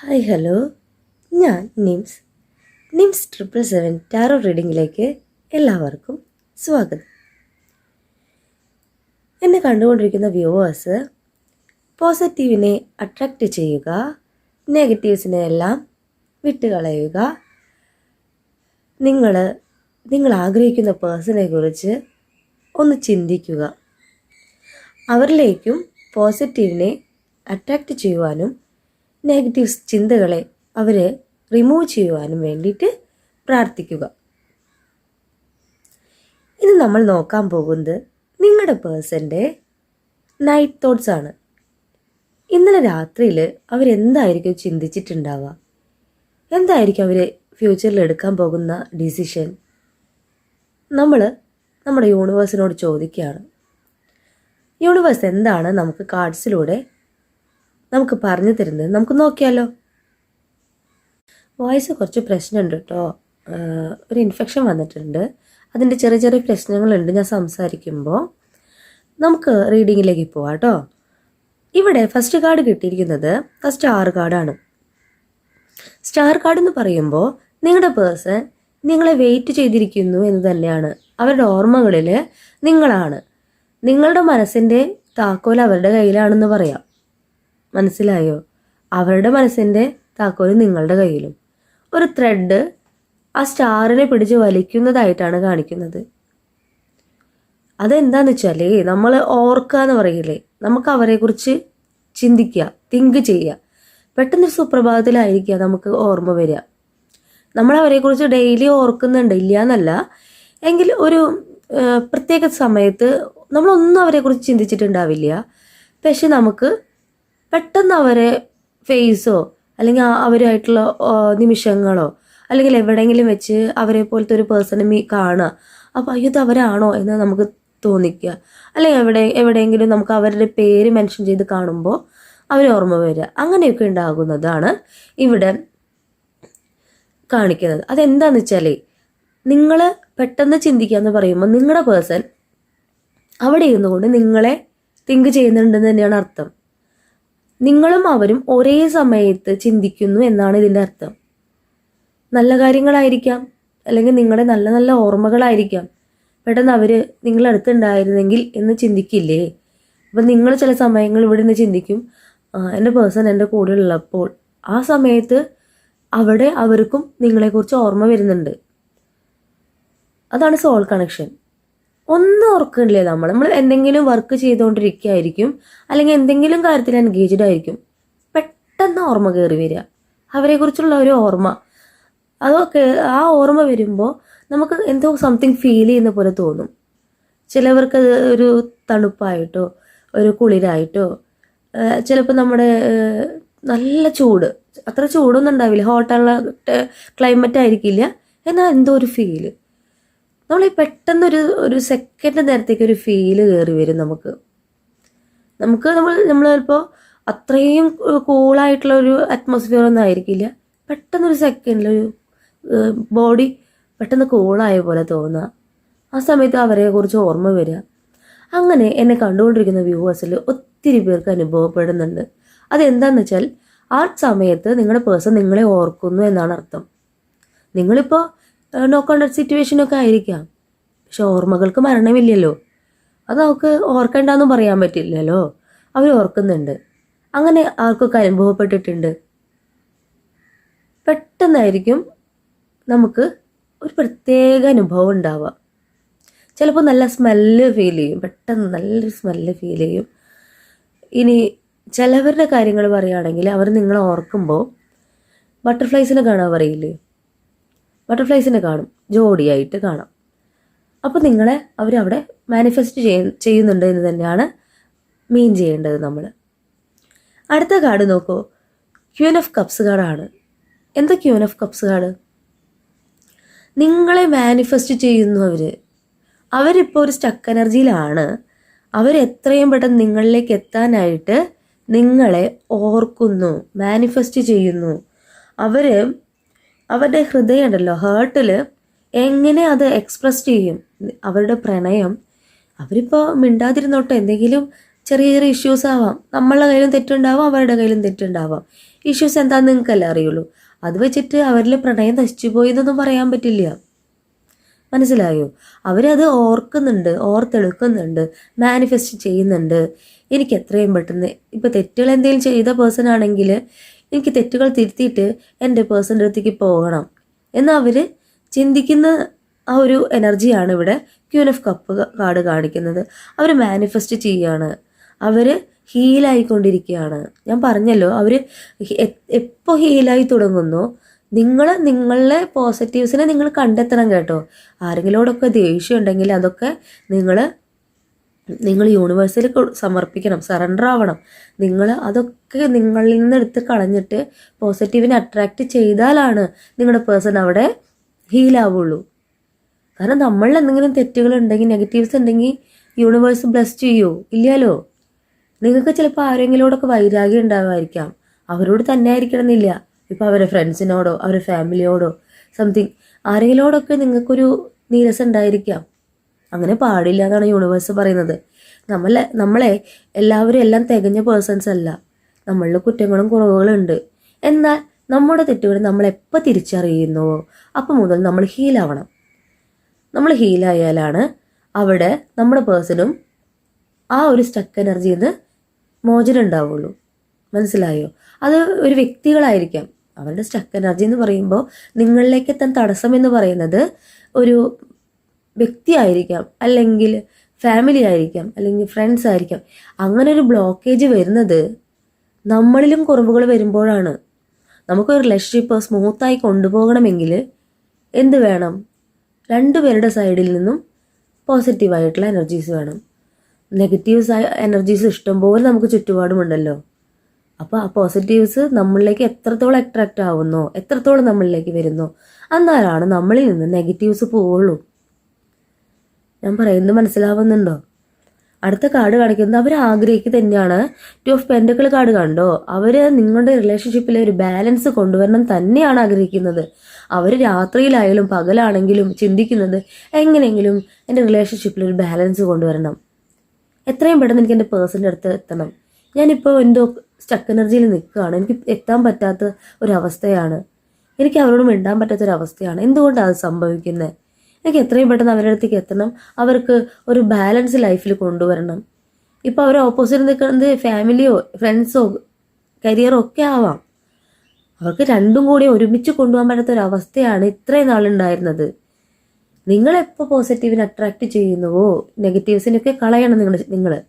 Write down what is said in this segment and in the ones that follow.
Hi hello. ഞാൻ Nims. Nims triple seven tarot റീഡിങ്ങിലേക്ക് എല്ലാവർക്കും സ്വാഗതം. എന്നെ കണ്ടുകൊണ്ടിരിക്കുന്ന വ്യൂവേഴ്സ് പോസിറ്റീവിനെ അട്രാക്റ്റ് ചെയ്യുക നെഗറ്റീവ്സിനെ എല്ലാം വിട്ടുകളയുക നിങ്ങൾ നിങ്ങൾ ആഗ്രഹിക്കുന്ന പേഴ്സണെ കുറിച്ച് ഒന്ന് ചിന്തിക്കുക. അവരിലേക്കും പോസിറ്റീവിനെ അട്രാക്റ്റ് ചെയ്യുവാനും നെഗറ്റീവ് ചിന്തകളെ അവരെ റിമൂവ് ചെയ്യുവാനും വേണ്ടിയിട്ട് പ്രാർത്ഥിക്കുക. ഇത് നമ്മൾ നോക്കാൻ പോകുന്നത് നിങ്ങളുടെ പേഴ്സന്റെ നൈറ്റ് തോട്ട്സ് ആണ്. ഇന്നലെ രാത്രിയിൽ അവരെന്തായിരിക്കും ചിന്തിച്ചിട്ടുണ്ടാവുക? എന്തായിരിക്കും അവർ ഫ്യൂച്ചറിൽ എടുക്കാൻ പോകുന്ന ഡിസിഷൻ നമ്മൾ നമ്മുടെ യൂണിവേഴ്സിനോട് ചോദിക്കുകയാണ്. യൂണിവേഴ്സ് എന്താണ് നമുക്ക് കാർഡ്സിലൂടെ നമുക്ക് പറഞ്ഞു തരുന്നത്. നമുക്ക് നോക്കിയാലോ? വോയിസ് കുറച്ച് പ്രശ്നമുണ്ട് കേട്ടോ. ഒരു ഇൻഫെക്ഷൻ വന്നിട്ടുണ്ട്. അതിന്റെ ചെറിയ ചെറിയ പ്രശ്നങ്ങളുണ്ട് ഞാൻ സംസാരിക്കുമ്പോൾ. നമുക്ക് റീഡിങ്ങിലേക്ക് പോവാം കേട്ടോ. ഇവിടെ ഫസ്റ്റ് കാർഡ് കിട്ടിയിരിക്കുന്നത് സ്റ്റാർ കാർഡാണ് സ്റ്റാർ കാർഡ് എന്ന് പറയുമ്പോൾ നിങ്ങളുടെ പേഴ്സൺ നിങ്ങളെ വെയിറ്റ് ചെയ്തിരിക്കുന്നു എന്ന് തന്നെയാണ്. അവരുടെ ഓർമ്മകളിൽ നിങ്ങളാണ്. നിങ്ങളുടെ മനസ്സിന്റെ താക്കോൽ അവരുടെ കയ്യിലാണെന്ന് പറയാം. മനസ്സിലായോ? അവരുടെ മനസ്സിന്റെ താക്കോൽ നിങ്ങളുടെ കയ്യിലും. ഒരു ത്രെഡ് ആ സ്റ്റാറിനെ പിടിച്ച് വലിക്കുന്നതായിട്ടാണ് കാണിക്കുന്നത്. അതെന്താന്ന് വെച്ചാൽ നമ്മൾ ഓർക്കുക എന്ന് പറയില്ലേ? നമുക്ക് അവരെക്കുറിച്ച് ചിന്തിക്കുക തിങ്ക് ചെയ്യുക. പെട്ടെന്ന് സുപ്രഭാതത്തിലായിരിക്കുക നമുക്ക് ഓർമ്മ വരിക. നമ്മൾ അവരെക്കുറിച്ച് ഡെയിലി ഓർക്കുന്നുണ്ട് ഇല്ല എന്നല്ല എങ്കിൽ ഒരു പ്രത്യേക സമയത്ത് നമ്മളൊന്നും അവരെക്കുറിച്ച് ചിന്തിച്ചിട്ടുണ്ടാവില്ല. പക്ഷെ നമുക്ക് പെട്ടെന്ന് അവരെ ഫേസോ അല്ലെങ്കിൽ അവരായിട്ടുള്ള നിമിഷങ്ങളോ അല്ലെങ്കിൽ എവിടെയെങ്കിലും വെച്ച് അവരെ പോലത്തെ ഒരു പേഴ്സണെ മീ കാണുക. അപ്പോൾ അയ്യോ അവരാണോ എന്ന് നമുക്ക് തോന്നിക്കുക. അല്ലെങ്കിൽ എവിടെ എവിടെയെങ്കിലും നമുക്ക് അവരുടെ പേര് മെൻഷൻ ചെയ്ത് കാണുമ്പോൾ അവർ ഓർമ്മ വരിക. അങ്ങനെയൊക്കെ ഉണ്ടാകുന്നതാണ് ഇവിടെ കാണിക്കുന്നത്. അതെന്താന്ന് വെച്ചാൽ നിങ്ങൾ പെട്ടെന്ന് ചിന്തിക്കുക എന്ന് പറയുമ്പോൾ നിങ്ങളുടെ പേഴ്സൺ അവിടെ ഇരുന്നുകൊണ്ട് നിങ്ങളെ തിങ്ക് ചെയ്യുന്നുണ്ടെന്ന് തന്നെയാണ് അർത്ഥം. നിങ്ങളും അവരും ഒരേ സമയത്ത് ചിന്തിക്കുന്നു എന്നാണ് ഇതിന്റെ അർത്ഥം. നല്ല കാര്യങ്ങളായിരിക്കാം അല്ലെങ്കിൽ നിങ്ങളുടെ നല്ല നല്ല ഓർമ്മകളായിരിക്കാം. പെട്ടെന്ന് അവർ നിങ്ങളടുത്തുണ്ടായിരുന്നെങ്കിൽ എന്ന് ചിന്തിക്കില്ലേ? അപ്പം നിങ്ങൾ ചില സമയങ്ങൾ ഇവിടെ നിന്ന് ചിന്തിക്കും "ആ, എന്റെ പേഴ്സൺ എന്റെ കൂടെ ഉള്ളപ്പോൾ ആ സമയത്ത് അവിടെ അവർക്കും നിങ്ങളെക്കുറിച്ച് ഓർമ്മ വരുന്നുണ്ട്. അതാണ് സോൾ കണക്ഷൻ ഒന്നും ഓർക്കണില്ലേ നമ്മൾ നമ്മൾ എന്തെങ്കിലും വർക്ക് ചെയ്തുകൊണ്ടിരിക്കുകയായിരിക്കും. അല്ലെങ്കിൽ എന്തെങ്കിലും കാര്യത്തിൽ എൻഗേജ്ഡ് ആയിരിക്കും. പെട്ടെന്ന് ഓർമ്മ കയറി വരിക. അവരെക്കുറിച്ചുള്ള ഒരു ഓർമ്മ. അതൊക്കെ ആ ഓർമ്മ വരുമ്പോൾ നമുക്ക് എന്തോ സംതിങ് ഫീൽ ചെയ്യുന്ന പോലെ തോന്നും. ചിലവർക്ക് അത് ഒരു തണുപ്പായിട്ടോ ഒരു കുളിരായിട്ടോ ചിലപ്പോൾ നമ്മുടെ നല്ല ചൂട്. അത്ര ചൂടൊന്നും ഉണ്ടാവില്ല. ഹോട്ടുള്ള ക്ലൈമറ്റ് ആയിരിക്കില്ല. എന്നാൽ എന്തോ ഒരു ഫീൽ നമ്മൾ ഈ പെട്ടെന്നൊരു ഒരു സെക്കൻഡ് നേരത്തേക്ക് ഒരു ഫീൽ കയറി വരും നമുക്ക്. നമുക്ക് നമ്മൾ നമ്മൾ ചിലപ്പോൾ അത്രയും കൂളായിട്ടുള്ള ഒരു അറ്റ്മോസ്ഫിയർ ഒന്നും ആയിരിക്കില്ല. പെട്ടെന്നൊരു സെക്കൻഡിലൊരു ബോഡി പെട്ടെന്ന് കൂളായ പോലെ തോന്നുക ആ സമയത്ത് അവരെ കുറിച്ച് ഓർമ്മ വരിക അങ്ങനെ എന്നെ കണ്ടുകൊണ്ടിരിക്കുന്ന വ്യൂവേഴ്സിൽ ഒത്തിരി പേർക്ക് അനുഭവപ്പെടുന്നുണ്ട്. അതെന്താന്ന് വെച്ചാൽ ആ സമയത്ത് നിങ്ങളുടെ പേഴ്സൺ നിങ്ങളെ ഓർക്കുന്നു എന്നാണ് അർത്ഥം. നിങ്ങളിപ്പോൾ നോ കോണ്ടാക്ട് സിറ്റുവേഷനൊക്കെ ആയിരിക്കാം. പക്ഷെ ഓർമ്മകൾക്ക് മരണമില്ലല്ലോ. അത് അവർക്ക് ഓർക്കണ്ടെന്നും പറയാൻ പറ്റില്ലല്ലോ. അവർ ഓർക്കുന്നുണ്ട്. അങ്ങനെ ആർക്കൊക്കെ അനുഭവപ്പെട്ടിട്ടുണ്ട്. പെട്ടെന്നായിരിക്കും നമുക്ക് ഒരു പ്രത്യേക അനുഭവം ഉണ്ടാവുക. ചിലപ്പോൾ നല്ല സ്മെല്ല് ഫീൽ ചെയ്യും. പെട്ടെന്ന് നല്ലൊരു സ്മെല്ല് ഫീൽ ചെയ്യും. ഇനി ചിലവരുടെ കാര്യങ്ങൾ പറയുകയാണെങ്കിൽ അവർ നിങ്ങളെ ഓർക്കുമ്പോൾ ബട്ടർഫ്ലൈസിനെ കാണാൻ പറയില്ലേ? ബട്ടർഫ്ലൈസിനെ കാണും ജോഡിയായിട്ട് കാണാം. അപ്പോൾ നിങ്ങളെ അവരവിടെ മാനിഫെസ്റ്റ് ചെയ്യ ചെയ്യുന്നുണ്ട് എന്ന് തന്നെയാണ് മീൻ ചെയ്യേണ്ടത് നമ്മൾ. അടുത്ത കാർഡ് നോക്കൂ. ക്യൂൻ ഓഫ് കപ്സ് കാർഡാണ് എന്താ ക്യൂൻ ഓഫ് കപ്സ് കാർഡ് നിങ്ങളെ മാനിഫെസ്റ്റ് ചെയ്യുന്നു അവർ അവരിപ്പോൾ ഒരു സ്റ്റക്ക് എനർജിയിലാണ് അവർ എത്രയും പെട്ടെന്ന് നിങ്ങളിലേക്ക് എത്താനായിട്ട് നിങ്ങളെ ഓർക്കുന്നു മാനിഫെസ്റ്റ് ചെയ്യുന്നു. അവർ അവരുടെ ഹൃദയം ഉണ്ടല്ലോ ഹേർട്ടിൽ എങ്ങനെ അത് എക്സ്പ്രസ് ചെയ്യും? അവരുടെ പ്രണയം. അവരിപ്പോൾ മിണ്ടാതിരുന്നോട്ടെ എന്തെങ്കിലും ചെറിയ ചെറിയ ഇഷ്യൂസ് ആവാം. നമ്മളുടെ കയ്യിലും തെറ്റുണ്ടാവാം അവരുടെ കയ്യിലും തെറ്റുണ്ടാവാം. ഇഷ്യൂസ് എന്താണെന്ന് നിങ്ങൾക്കല്ലേ അറിയുള്ളൂ. അത് വെച്ചിട്ട് അവരിൽ പ്രണയം നശിച്ചു പോയി എന്നൊന്നും പറയാൻ പറ്റില്ല. മനസ്സിലായോ? അവരത് ഓർക്കുന്നുണ്ട് ഓർത്തെടുക്കുന്നുണ്ട് മാനിഫെസ്റ്റ് ചെയ്യുന്നുണ്ട്. എനിക്ക് എത്രയും പെട്ടെന്ന് ഇപ്പോൾ തെറ്റുകൾ എന്തെങ്കിലും ചെയ്ത പേഴ്സൺ ആണെങ്കിൽ എനിക്ക് തെറ്റുകൾ തിരുത്തിയിട്ട് എന്റെ പേഴ്സന്റെ അടുത്തേക്ക് പോകണം. എന്ന് അവർ ചിന്തിക്കുന്ന ആ ഒരു എനർജിയാണ് ഇവിടെ ക്യൂൻ ഓഫ് കപ്പ് കാർഡ് കാണിക്കുന്നത്. അവർ മാനിഫെസ്റ്റ് ചെയ്യുകയാണ് അവർ ഹീലായിക്കൊണ്ടിരിക്കുകയാണ് ഞാൻ പറഞ്ഞല്ലോ അവർ എപ്പോൾ ഹീലായി തുടങ്ങുന്നു നിങ്ങൾ നിങ്ങളുടെ പോസിറ്റീവ്സിനെ നിങ്ങൾ കണ്ടെത്തണം കേട്ടോ. ആരെങ്കിലോടൊക്കെ ദേഷ്യം ഉണ്ടെങ്കിൽ അതൊക്കെ നിങ്ങൾ നിങ്ങൾ യൂണിവേഴ്സിൽ സമർപ്പിക്കണം സറണ്ടർ ആവണം. നിങ്ങൾ അതൊക്കെ നിങ്ങളിൽ നിന്ന് എടുത്ത് കളഞ്ഞിട്ട് പോസിറ്റീവിനെ അട്രാക്റ്റ് ചെയ്താലാണ് നിങ്ങളുടെ പേഴ്സൺ അവിടെ ഹീലാവുള്ളൂ കാരണം നമ്മളിൽ എന്തെങ്കിലും തെറ്റുകൾ ഉണ്ടെങ്കിൽ നെഗറ്റീവ്സ് ഉണ്ടെങ്കിൽ യൂണിവേഴ്സ് ബ്ലസ് ചെയ്യോ? ഇല്ലല്ലോ. നിങ്ങൾക്ക് ചിലപ്പോൾ ആരെങ്കിലോടൊക്കെ വൈരാഗ്യം ഉണ്ടാവുമായിരിക്കാം അവരോട് തന്നെ ആയിരിക്കണമെന്നില്ല. ഇപ്പോൾ അവരുടെ ഫ്രണ്ട്സിനോടോ അവരുടെ ഫാമിലിയോടോ സംതിങ് ആരെങ്കിലോടൊക്കെ നിങ്ങൾക്കൊരു നീരസം ഉണ്ടായിരിക്കാം. അങ്ങനെ പാടില്ല എന്നാണ് യൂണിവേഴ്സ് പറയുന്നത്. നമ്മളെ നമ്മളെ എല്ലാവരും എല്ലാം തികഞ്ഞ പേഴ്സൺസ് അല്ല. നമ്മളിൽ കുറ്റങ്ങളും കുറവുകളും ഉണ്ട്. എന്നാൽ നമ്മുടെ തെറ്റുകൾ നമ്മൾ എപ്പോൾ തിരിച്ചറിയുന്നുവോ അപ്പം മുതൽ നമ്മൾ ഹീലാവണം നമ്മൾ ഹീലായാലാണ് അവിടെ നമ്മുടെ പേഴ്സണും ആ ഒരു സ്റ്റക്ക് എനർജിയിൽ നിന്ന് മോചനം ഉണ്ടാവുള്ളൂ. മനസ്സിലായോ? അത് ഒരു വ്യക്തികളായിരിക്കാം. അവരുടെ സ്റ്റക്ക് എനർജി എന്ന് പറയുമ്പോൾ നിങ്ങളിലേക്ക് എത്താൻ തടസ്സം എന്ന് പറയുന്നത് ഒരു വ്യക്തിയായിരിക്കാം അല്ലെങ്കിൽ ഫാമിലി ആയിരിക്കാം അല്ലെങ്കിൽ ഫ്രണ്ട്സ് ആയിരിക്കാം. അങ്ങനെ ഒരു ബ്ലോക്കേജ് വരുന്നത് നമ്മളിലും കുറവുകൾ വരുമ്പോഴാണ്. നമുക്കൊരു റിലേഷൻഷിപ്പ് സ്മൂത്തായി കൊണ്ടുപോകണമെങ്കിൽ എന്ത് വേണം? രണ്ടുപേരുടെ സൈഡിൽ നിന്നും പോസിറ്റീവായിട്ടുള്ള എനർജീസ് വേണം. നെഗറ്റീവ്സ് എനർജീസ് ഇഷ്ടംപോലെ നമുക്ക് ചുറ്റുപാടുമുണ്ടല്ലോ. അപ്പോൾ ആ പോസിറ്റീവ്സ് നമ്മളിലേക്ക് എത്രത്തോളം അട്രാക്റ്റ് ആവുന്നോ എത്രത്തോളം നമ്മളിലേക്ക് വരുന്നോ അന്നാലാണ് നമ്മളിൽ നിന്ന് നെഗറ്റീവ്സ് പോവുള്ളൂ. ഞാൻ പറയുന്നത് മനസ്സിലാവുന്നുണ്ടോ? അടുത്ത കാർഡ് കാണിക്കുന്നത് അവർ ആഗ്രഹിക്കുക തന്നെയാണ്. ടു ഓഫ് പെൻഡക്കിൾ കാർഡ് കണ്ടോ? അവർ നിങ്ങളുടെ റിലേഷൻഷിപ്പിൽ ഒരു ബാലൻസ് കൊണ്ടുവരണം തന്നെയാണ് ആഗ്രഹിക്കുന്നത്. അവർ രാത്രിയിലായാലും പകലാണെങ്കിലും ചിന്തിക്കുന്നത് എങ്ങനെയെങ്കിലും എന്റെ റിലേഷൻഷിപ്പിൽ ഒരു ബാലൻസ് കൊണ്ടുവരണം. എത്രയും പെട്ടെന്ന് എനിക്ക് എന്റെ പേഴ്സന്റെ അടുത്ത് എത്തണം. ഞാനിപ്പോൾ എന്തോ സ്റ്റക്ക് എനർജിയിൽ നിൽക്കുകയാണ്. എനിക്ക് എത്താൻ പറ്റാത്ത ഒരവസ്ഥയാണ്. എനിക്ക് അവരോട് മിണ്ടാൻ പറ്റാത്തൊരവസ്ഥയാണ് എന്തുകൊണ്ടാണ് അത് സംഭവിക്കുന്നത്? എനിക്ക് എത്രയും പെട്ടെന്ന് അവരുടെ അടുത്തേക്ക് എത്തണം. അവർക്ക് ഒരു ബാലൻസ് ലൈഫിൽ കൊണ്ടുവരണം. ഇപ്പോൾ അവർ ഓപ്പോസിറ്റ് നിൽക്കുന്നത് ഫാമിലിയോ ഫ്രണ്ട്സോ കരിയറോ ഒക്കെ ആവാം. അവർക്ക് രണ്ടും കൂടി ഒരുമിച്ച് കൊണ്ടുപോകാൻ പറ്റാത്ത ഒരു അവസ്ഥയാണ് ഇത്രയും നാളുണ്ടായിരുന്നത്. നിങ്ങളെപ്പോൾ പോസിറ്റീവിനെ അട്രാക്റ്റ് ചെയ്യുന്നുവോ? നെഗറ്റീവ്സിനൊക്കെ കളയണം നിങ്ങൾ നിങ്ങൾ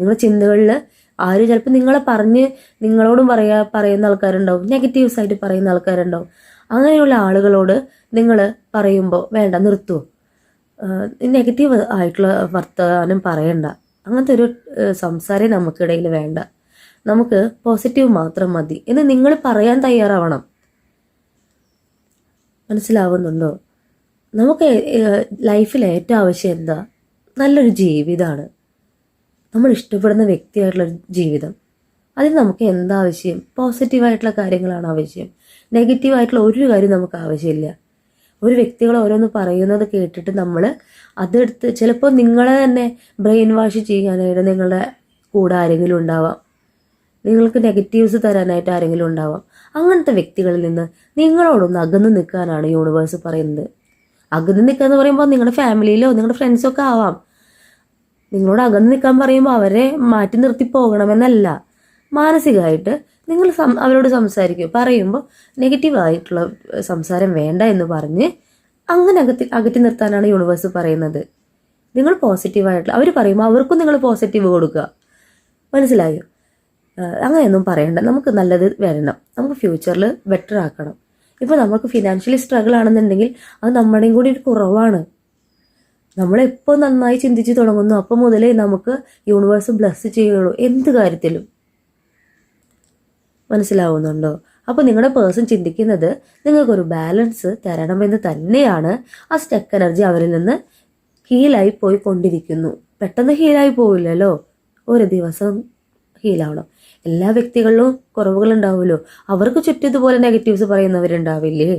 നിങ്ങളുടെ ചിന്തകളിൽ ആരും ചിലപ്പോൾ നിങ്ങളെ പറഞ്ഞ് നിങ്ങളോടും പറയാ പറയുന്ന ആൾക്കാരുണ്ടാവും. നെഗറ്റീവ്സ് ആയിട്ട് പറയുന്ന ആൾക്കാരുണ്ടാവും. അങ്ങനെയുള്ള ആളുകളോട് നിങ്ങൾ പറയുമ്പോൾ വേണ്ട നിർത്തുമോ നെഗറ്റീവ് ആയിട്ടുള്ള വർത്തമാനം പറയണ്ട. അങ്ങനത്തെ ഒരു സംസാരം നമുക്കിടയിൽ വേണ്ട. നമുക്ക് പോസിറ്റീവ് മാത്രം മതി എന്ന് നിങ്ങൾ പറയാൻ തയ്യാറാവണം. മനസ്സിലാവുന്നുണ്ടോ? നമുക്ക് ലൈഫിൽ ഏറ്റവും ആവശ്യം എന്താ? നല്ലൊരു ജീവിതമാണ് നമ്മൾ ഇഷ്ടപ്പെടുന്ന വ്യക്തിയായിട്ടുള്ള ജീവിതം. അതിന് നമുക്ക് എന്താവശ്യം? പോസിറ്റീവായിട്ടുള്ള കാര്യങ്ങളാണ് ആവശ്യം. നെഗറ്റീവായിട്ടുള്ള ഒരു കാര്യം നമുക്ക് ആവശ്യമില്ല. ഒരു വ്യക്തികൾ ഓരോന്ന് പറയുന്നത് കേട്ടിട്ട് നമ്മൾ അതെടുത്ത് ചിലപ്പോൾ നിങ്ങളെ തന്നെ ബ്രെയിൻ വാഷ് ചെയ്യാനായിട്ട് നിങ്ങളുടെ കൂടെ ആരെങ്കിലും ഉണ്ടാവാം. നിങ്ങൾക്ക് നെഗറ്റീവ്സ് തരാനായിട്ട് ആരെങ്കിലും ഉണ്ടാവാം. അങ്ങനത്തെ വ്യക്തികളിൽ നിന്ന് നിങ്ങളോടൊന്ന് അകന്ന് നിൽക്കാനാണ് യൂണിവേഴ്സ് പറയുന്നത്. അകന്ന് നിൽക്കുക എന്ന് പറയുമ്പോൾ നിങ്ങളുടെ ഫാമിലിയിലോ നിങ്ങളുടെ ഫ്രണ്ട്സോ ഒക്കെ ആവാം. നിങ്ങളോട് അകന്ന് നിൽക്കാൻ പറയുമ്പോൾ അവരെ മാറ്റി നിർത്തി പോകണമെന്നല്ല. മാനസികമായിട്ട് നിങ്ങൾ സം അവരോട് സംസാരിക്കും. പറയുമ്പോൾ നെഗറ്റീവായിട്ടുള്ള സംസാരം വേണ്ട എന്ന് പറഞ്ഞ് അങ്ങനെ അകത്തി അകറ്റി നിർത്താനാണ് യൂണിവേഴ്സ് പറയുന്നത്. നിങ്ങൾ പോസിറ്റീവായിട്ടുള്ള അവർ പറയുമ്പോൾ അവർക്കും നിങ്ങൾ പോസിറ്റീവ് കൊടുക്കുക. മനസ്സിലായോ? അങ്ങനെയൊന്നും പറയണ്ട. നമുക്ക് നല്ലത് വരണം. നമുക്ക് ഫ്യൂച്ചറിൽ ബെറ്റർ ആക്കണം. ഇപ്പോൾ നമുക്ക് ഫിനാൻഷ്യലി സ്ട്രഗിൾ ആണെന്നുണ്ടെങ്കിൽ അത് നമ്മുടെയും കൂടി ഒരു കുറവാണ്. നമ്മളെപ്പോൾ നന്നായി ചിന്തിച്ച് തുടങ്ങുന്നു. അപ്പോൾ മുതലേ നമുക്ക് യൂണിവേഴ്സ് ബ്ലസ് ചെയ്യുള്ളൂ. എന്ത് കാര്യത്തിലും. മനസ്സിലാവുന്നുണ്ടോ? അപ്പോൾ നിങ്ങളുടെ പേഴ്സൺ ചിന്തിക്കുന്നത് നിങ്ങൾക്കൊരു ബാലൻസ് തരണമെന്ന് തന്നെയാണ് ആ സ്റ്റക്ക് എനർജി അവരിൽ നിന്ന് ഹീലായി പോയി കൊണ്ടിരിക്കുന്നു പെട്ടെന്ന് ഹീലായി പോവില്ലല്ലോ. ഒരു ദിവസം ഹീലാവണം എല്ലാ വ്യക്തികളിലും കുറവുകൾ ഉണ്ടാവുമല്ലോ. അവർക്ക് ചുറ്റും ഇതുപോലെ നെഗറ്റീവ്സ് പറയുന്നവരുണ്ടാവില്ലേ?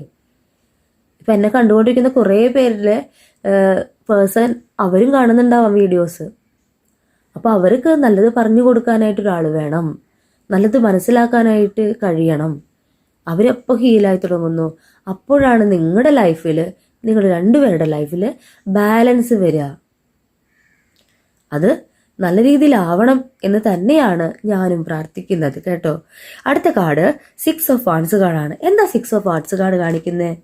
ഇപ്പം എന്നെ കണ്ടുകൊണ്ടിരിക്കുന്ന കുറേ പേരിലെ പേഴ്സൺ അവരും കാണുന്നുണ്ടാവാം വീഡിയോസ് അപ്പോൾ അവർക്ക് നല്ലത് പറഞ്ഞു കൊടുക്കാനായിട്ട് ഒരാൾ വേണം. നല്ലത് മനസ്സിലാക്കാനായിട്ട് കഴിയണം. അവരെപ്പോൾ ഹീലായി തുടങ്ങുന്നു. അപ്പോഴാണ് നിങ്ങളുടെ ലൈഫിൽ നിങ്ങളുടെ രണ്ടുപേരുടെ ലൈഫിൽ ബാലൻസ് വരിക അത് നല്ല രീതിയിലാവണം എന്ന് തന്നെയാണ് ഞാനും പ്രാർത്ഥിക്കുന്നത് കേട്ടോ. അടുത്ത കാർഡ് സിക്സ് ഓഫ് ആർട്സ് കാർഡാണ് എന്താ സിക്സ് ഓഫ് ആർട്സ് കാർഡ് കാണിക്കുന്നത്